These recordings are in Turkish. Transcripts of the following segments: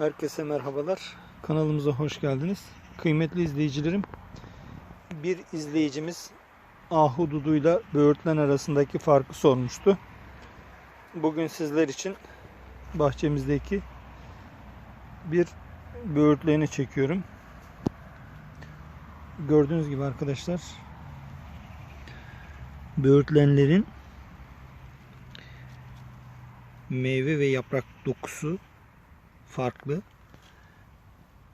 Herkese merhabalar. Kanalımıza hoş geldiniz. Kıymetli izleyicilerim, bir izleyicimiz ahududuyla böğürtlen arasındaki farkı sormuştu. Bugün sizler için bahçemizdeki bir böğürtleni çekiyorum. Gördüğünüz gibi arkadaşlar böğürtlenlerin meyve ve yaprak dokusu farklı.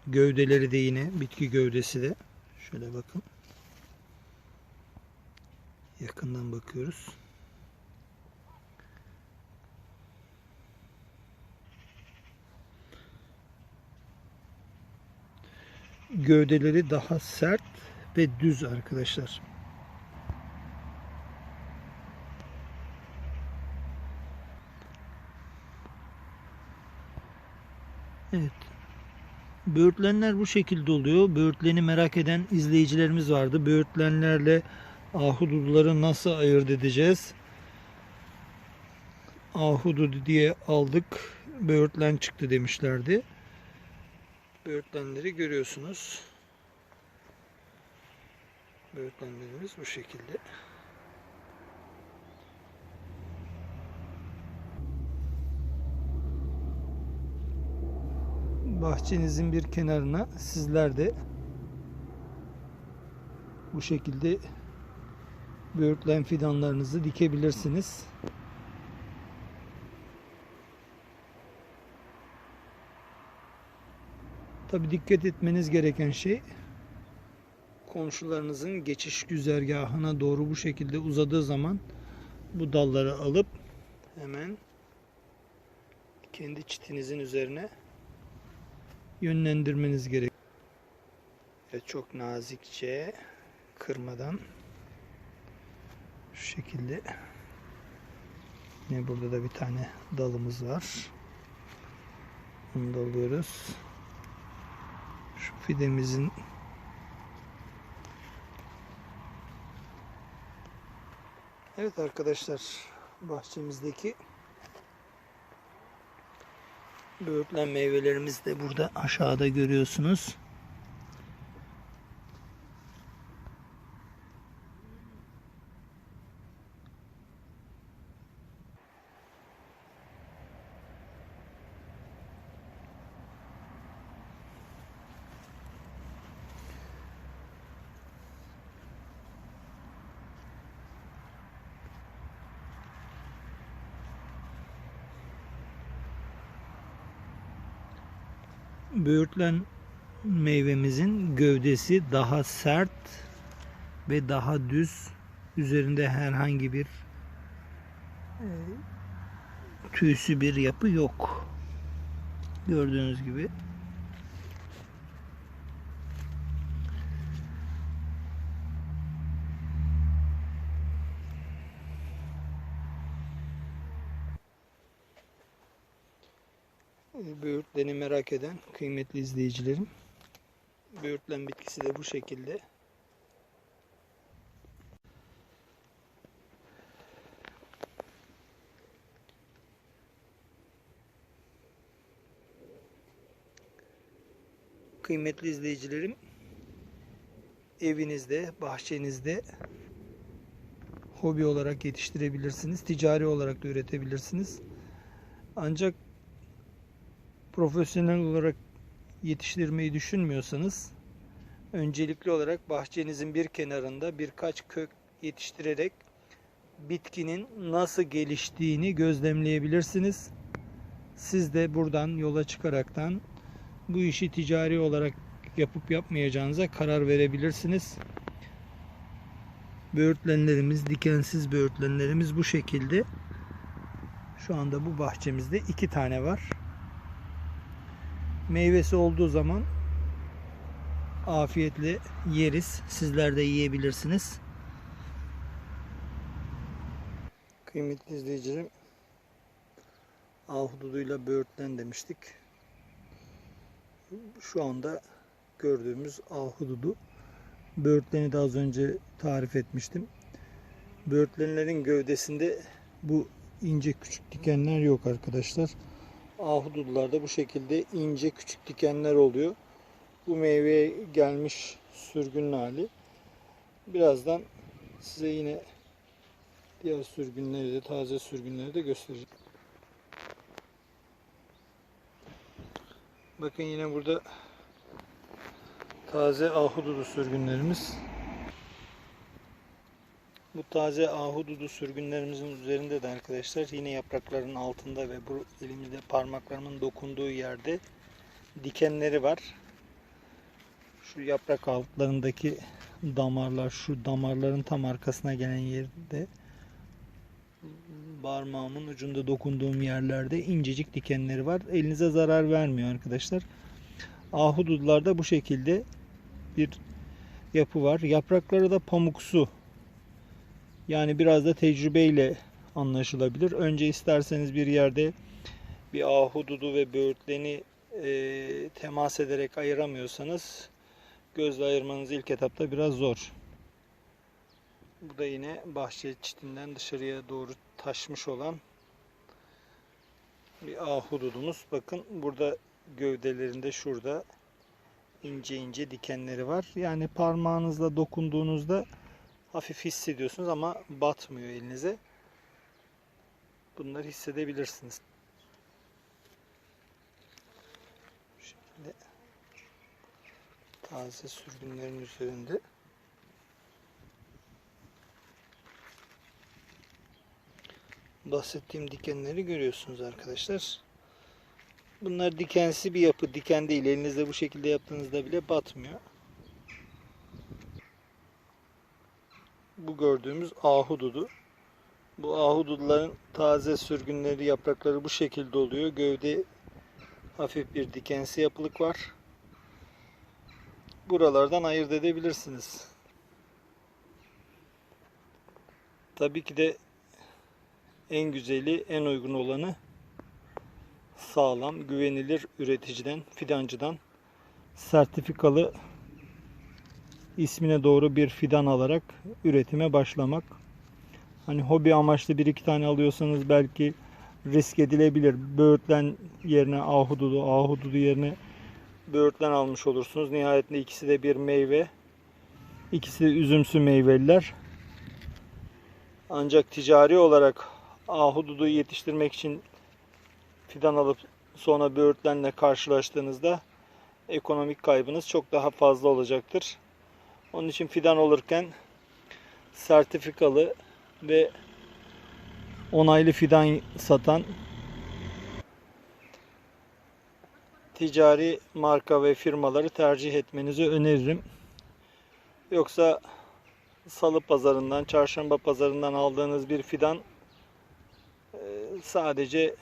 Gövdeleri de yine bitki gövdesi de. Şöyle bakın. Yakından bakıyoruz. Gövdeleri daha sert ve düz arkadaşlar. Evet. Böğürtlenler bu şekilde oluyor. Böğürtleni merak eden izleyicilerimiz vardı. Böğürtlenlerle ahududuları nasıl ayırt edeceğiz? Ahududu diye aldık. Böğürtlen çıktı demişlerdi. Böğürtlenleri görüyorsunuz. Böğürtlenlerimiz bu şekilde. Bahçenizin bir kenarına sizler de bu şekilde böğürtlen fidanlarınızı dikebilirsiniz. Tabi dikkat etmeniz gereken şey komşularınızın geçiş güzergahına doğru bu şekilde uzadığı zaman bu dalları alıp hemen kendi çitinizin üzerine yönlendirmeniz gerek. Evet, çok nazikçe kırmadan şu şekilde yine burada da bir tane dalımız var. Bunu da alıyoruz. Şu fidemizin Evet arkadaşlar bahçemizdeki Böğürtlen meyvelerimiz de burada aşağıda görüyorsunuz. Böğürtlen meyvemizin gövdesi daha sert ve daha düz. Üzerinde herhangi bir e, tüysü bir yapı yok. Gördüğünüz gibi. Böğürtleni merak eden kıymetli izleyicilerim. Böğürtlen bitkisi de bu şekilde. Kıymetli izleyicilerim, evinizde, bahçenizde hobi olarak yetiştirebilirsiniz, ticari olarak da üretebilirsiniz. Ancak profesyonel olarak yetiştirmeyi düşünmüyorsanız öncelikli olarak bahçenizin bir kenarında birkaç kök yetiştirerek bitkinin nasıl geliştiğini gözlemleyebilirsiniz. Siz de buradan yola çıkaraktan bu işi ticari olarak yapıp yapmayacağınıza karar verebilirsiniz. Böğürtlenlerimiz, dikensiz böğürtlenlerimiz bu şekilde. Şu anda bu bahçemizde iki tane var meyvesi olduğu zaman afiyetle yeriz. Sizler de yiyebilirsiniz. Kıymetli izleyicilerim ahududuyla böğürtlen demiştik. Şu anda gördüğümüz ahududu. Böğürtleni de az önce tarif etmiştim. Böğürtlenlerin gövdesinde bu ince küçük dikenler yok arkadaşlar. Ahududularda bu şekilde ince küçük dikenler oluyor. Bu meyveye gelmiş sürgünün hali. Birazdan size yine diğer sürgünleri de taze sürgünleri de göstereceğim. Bakın yine burada taze ahududu sürgünlerimiz. Bu taze ahududu sürgünlerimizin üzerinde de arkadaşlar yine yaprakların altında ve bu elimizde parmaklarımın dokunduğu yerde dikenleri var. Şu yaprak altlarındaki damarlar, şu damarların tam arkasına gelen yerde parmağımın ucunda dokunduğum yerlerde incecik dikenleri var. Elinize zarar vermiyor arkadaşlar. Ahududularda bu şekilde bir yapı var. Yaprakları da pamuksu. Yani biraz da tecrübeyle anlaşılabilir. Önce isterseniz bir yerde bir ahududu ve böğürtleni e, temas ederek ayıramıyorsanız gözle ayırmanız ilk etapta biraz zor. Bu da yine bahçe çitinden dışarıya doğru taşmış olan bir ahududumuz. Bakın burada gövdelerinde şurada ince ince dikenleri var. Yani parmağınızla dokunduğunuzda hafif hissediyorsunuz ama batmıyor elinize. Bunları hissedebilirsiniz. Şimdi taze sürgünlerin üzerinde bahsettiğim dikenleri görüyorsunuz arkadaşlar. Bunlar dikensi bir yapı. Diken değil. Elinizde bu şekilde yaptığınızda bile batmıyor. Bu gördüğümüz ahududu. Bu ahududuların taze sürgünleri, yaprakları bu şekilde oluyor. Gövde hafif bir dikensi yapılık var. Buralardan ayırt edebilirsiniz. Tabii ki de en güzeli, en uygun olanı sağlam, güvenilir üreticiden, fidancıdan sertifikalı ismine doğru bir fidan alarak üretime başlamak. Hani hobi amaçlı bir iki tane alıyorsanız belki risk edilebilir. Böğürtlen yerine ahududu, ahududu yerine böğürtlen almış olursunuz. Nihayetinde ikisi de bir meyve. İkisi de üzümsü meyveliler. Ancak ticari olarak ahududu yetiştirmek için fidan alıp sonra böğürtlenle karşılaştığınızda ekonomik kaybınız çok daha fazla olacaktır. Onun için fidan olurken sertifikalı ve onaylı fidan satan ticari marka ve firmaları tercih etmenizi öneririm. Yoksa salı pazarından, çarşamba pazarından aldığınız bir fidan e, sadece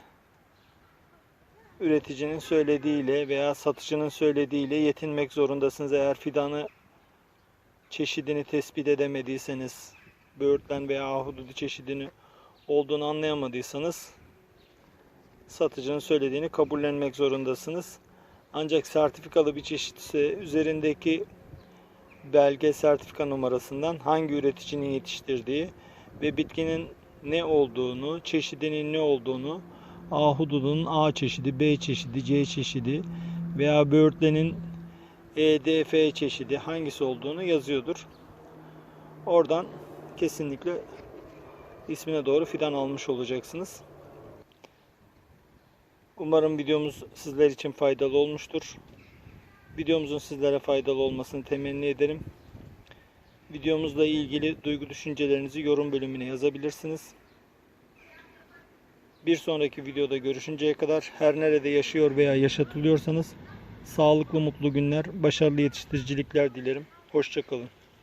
üreticinin söylediğiyle veya satıcının söylediğiyle yetinmek zorundasınız. Eğer fidanı çeşidini tespit edemediyseniz, böğürtlen veya ahududu çeşidini olduğunu anlayamadıysanız satıcının söylediğini kabullenmek zorundasınız. Ancak sertifikalı bir çeşitse üzerindeki belge sertifika numarasından hangi üreticinin yetiştirdiği ve bitkinin ne olduğunu, çeşidinin ne olduğunu, ahududunun A çeşidi, B çeşidi, C çeşidi veya böğürtlenin EDF çeşidi hangisi olduğunu yazıyordur. Oradan kesinlikle ismine doğru fidan almış olacaksınız. Umarım videomuz sizler için faydalı olmuştur. Videomuzun sizlere faydalı olmasını temenni ederim. Videomuzla ilgili duygu düşüncelerinizi yorum bölümüne yazabilirsiniz. Bir sonraki videoda görüşünceye kadar her nerede yaşıyor veya yaşatılıyorsanız sağlıklı mutlu günler, başarılı yetiştiricilikler dilerim. Hoşçakalın.